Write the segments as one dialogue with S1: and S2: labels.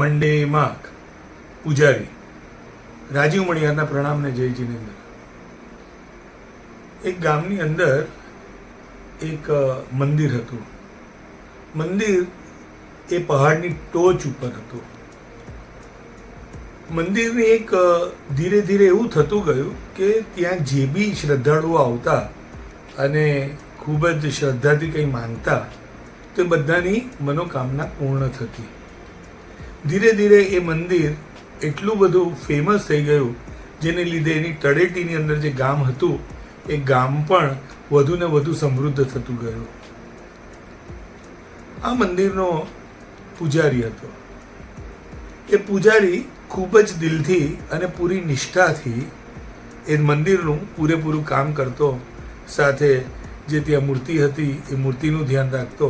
S1: મંડે માક પૂજારી રાજીવ મણિયારના પ્રણામને જય જીનેન્દ્ર એક ગામની અંદર એક મંદિર હતું. મંદિર એ પહાડની ટોચ ઉપર હતું. મંદિરને એક ધીરે ધીરે એવું થતું ગયું કે ત્યાં જે બી શ્રદ્ધાળુઓ આવતા અને ખૂબ જ શ્રદ્ધાથી કંઈ માંગતા, તો બધાની મનોકામના પૂર્ણ થતી. ધીરે ધીરે એ મંદિર એટલું બધું ફેમસ થઈ ગયું, જેને લીધે એની તળેટીની અંદર જે ગામ હતું, એ ગામ પણ વધુ ને વધુ સમૃદ્ધ થતું ગયું. આ મંદિરનો પૂજારી હતો. એ પૂજારી ખૂબ જ દિલથી અને પૂરી નિષ્ઠાથી એ મંદિરનું પૂરેપૂરું કામ કરતો, સાથે જે ત્યાં મૂર્તિ હતી એ મૂર્તિનું ધ્યાન રાખતો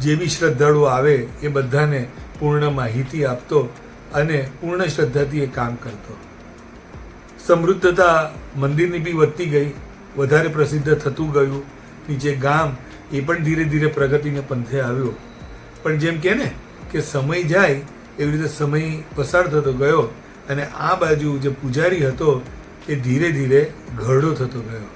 S1: જે બી શ્રદ્ધાળુ આવે એ બધાને પૂર્ણ માહિતી આપતો અને પૂર્ણ શ્રદ્ધાથી એ કામ કરતો. સમૃદ્ધતા મંદિરની બી વધતી ગઈ, વધારે પ્રસિદ્ધ થતું ગયું. નીચે ગામ એ પણ ધીરે ધીરે પ્રગતિને પંથે આવ્યો. પણ જેમ કે ને, કે સમય જાય, એવી રીતે સમય પસાર થતો ગયો અને આ બાજુ જે પૂજારી હતો એ ધીરે ધીરે ઘરડો થતો ગયો.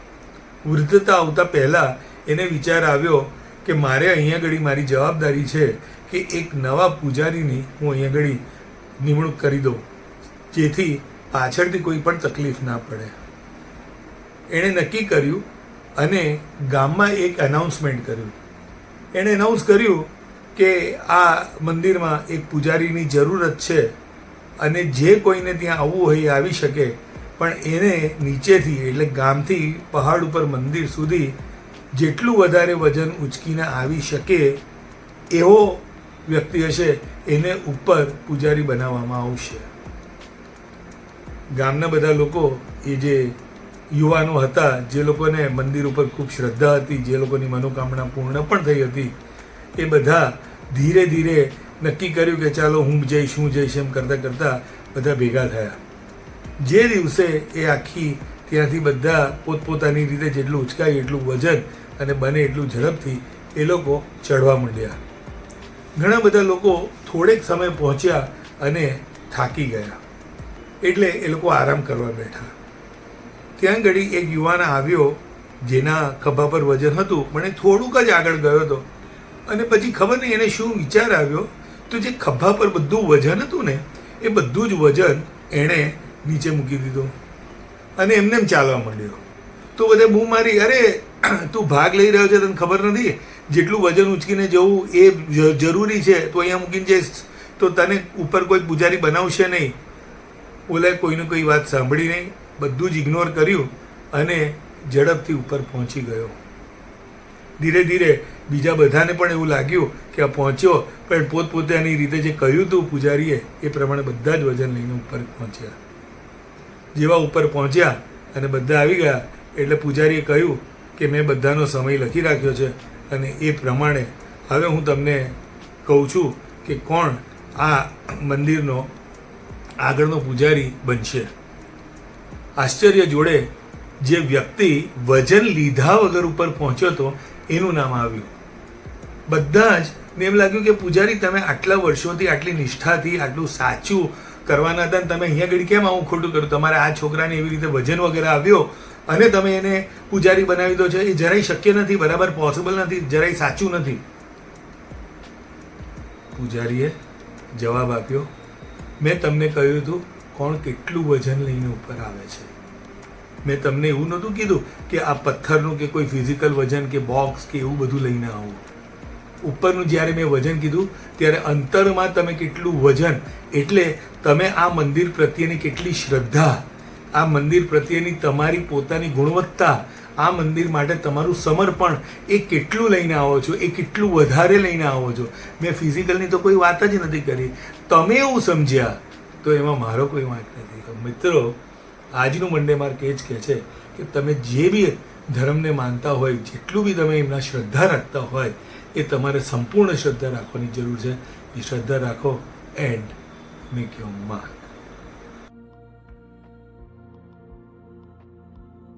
S1: વૃદ્ધતા આવતા પહેલાં એને વિચાર આવ્યો કે મારે અહીંયા ઘડી મારી જવાબદારી છે કે એક નવા પૂજારીની હું અહીંયા ઘડી નિમણૂક કરી દઉં, જેથી પાછળથી કોઈ પણ તકલીફ ના પડે. એણે નક્કી કર્યું અને ગામમાં એક અનાઉન્સમેન્ટ કર્યું. એણે અનાઉન્સ કર્યું કે આ મંદિરમાં એક પૂજારીની જરૂરત છે અને જે કોઈને ત્યાં આવવું હોય આવી શકે, પણ એને નીચેથી એટલે ગામથી પહાડ ઉપર મંદિર સુધી જેટલું વધારે વજન ઉચકીને આવી શકે એવો વ્યક્તિ હશે, એને ઉપર પૂજારી બનાવવામાં આવશે. ગામના બધા લોકો એ જે યુવાનો હતા, જે લોકોને મંદિર ઉપર ખૂબ શ્રદ્ધા હતી, જે લોકોની મનોકામના પૂર્ણ પણ થઈ હતી, એ બધા ધીરે ધીરે નક્કી કર્યું કે ચાલો હું જઈશ હું જઈશ એમ કરતાં કરતાં બધા ભેગા થયા. જે દિવસે એ આખી ત્યાંથી બધા પોતપોતાની રીતે જેટલું ઉચકાય એટલું વજન અને બને એટલું ઝડપથી એ લોકો ચડવા માંડ્યા. ઘણા બધા લોકો થોડેક સમય પહોંચ્યા અને થાકી ગયા. એટલે એ લોકો આરામ કરવા બેઠા. ત્યાં ઘડી એક યુવાન આવ્યો જેના ખભા પર વજન હતું, પણ એ થોડુંક જ આગળ ગયો હતો. અને પછી ખબર નહીં એને શું વિચાર આવ્યો, તો જે ખભા પર બધું વજન હતું ને, એ બધું જ વજન એણે નીચે મૂકી દીધું. અને એમને એમ ચાલવા માંડ્યો. તો બધે બૂમ મારી, અરે, તું ભાગ લઈ રહ્યો છે તને ખબર નથી? જેટલું વજન ઉચકીને જવું એ જરૂરી છે, તો અહીંયા મૂકીને જઈશ. તો તને ઉપર કોઈ પૂજારી બનાવશે નહીં. ઓલાએ કોઈને કોઈ વાત સાંભળી નહીં. બધું જ ઇગ્નોર કર્યું અને ઝડપથી ઉપર પહોંચી ગયો. ધીરે ધીરે બીજા બધાને પણ એવું લાગ્યું કે આ પહોંચ્યો, પણ પોતપોતાની રીતે જે કહ્યું હતું પૂજારીએ, એ પ્રમાણે બધા જ વજન લઈને ઉપર પહોંચ્યા. જેવા ઉપર પહોંચ્યા અને બધા આવી ગયા, એટલે પૂજારીએ કહ્યું કે મેં બધાનો સમય લખી રાખ્યો છે અને એ પ્રમાણે હવે હું તમને કહું છું કે કોણ આ મંદિરનો આગળનો પૂજારી બનશે. આશ્ચર્ય જોડે જે વ્યક્તિ વજન લીધા વગર ઉપર પહોંચ્યો હતો, એનું નામ આવ્યું. બધા જ ને એમ લાગ્યું કે પૂજારી, તમે આટલા વર્ષોથી, આટલી નિષ્ઠાથી, આટલું સાચું કરવાના હતા તમે અહીંયા આગળ કેમ આવું ખોટું કર્યું? તમારે આ છોકરાને એવી રીતે વજન વગેરે આવ્યો અને તમે એને પૂજારી બનાવી દો છો, એ જરાય શક્ય નથી, બરાબર પોસિબલ નથી, જરાય સાચું નથી. પૂજારીએ જવાબ આપ્યો, મેં તમને કહ્યું હતું કોણ કેટલું વજન લઈને ઉપર આવે છે. મેં તમને એવું નહોતું કીધું કે આ પથ્થરનું કે કોઈ ફિઝિકલ વજન કે બોક્સ કે એવું બધું લઈને આવો. ઉપરનું જ્યારે મેં વજન કીધું, ત્યારે અંતરમાં તમે કેટલું વજન, એટલે તમે આ મંદિર પ્રત્યેની કેટલી શ્રદ્ધા, આ મંદિર પ્રત્યેની તમારી પોતાની ગુણવત્તા, આ મંદિર માટે તમારું સમર્પણ, એ કેટલું લઈને આવો છો, એ કેટલું વધારે લઈને આવો છો? મેં ફિઝિકલની તો કોઈ વાત જ નથી કરી. તમે એવું સમજ્યા, તો એમાં મારો કોઈ વાંક નથી. મિત્રો, આજનું મંડે માર્ક એ જ કહે છે કે તમે જે બી ધર્મને માનતા હોય, જેટલું બી તમે એમના શ્રદ્ધા રાખતા હોય, એ તમારે સંપૂર્ણ શ્રદ્ધા રાખવાની જરૂર છે. એ શ્રદ્ધા રાખો. And make your mark.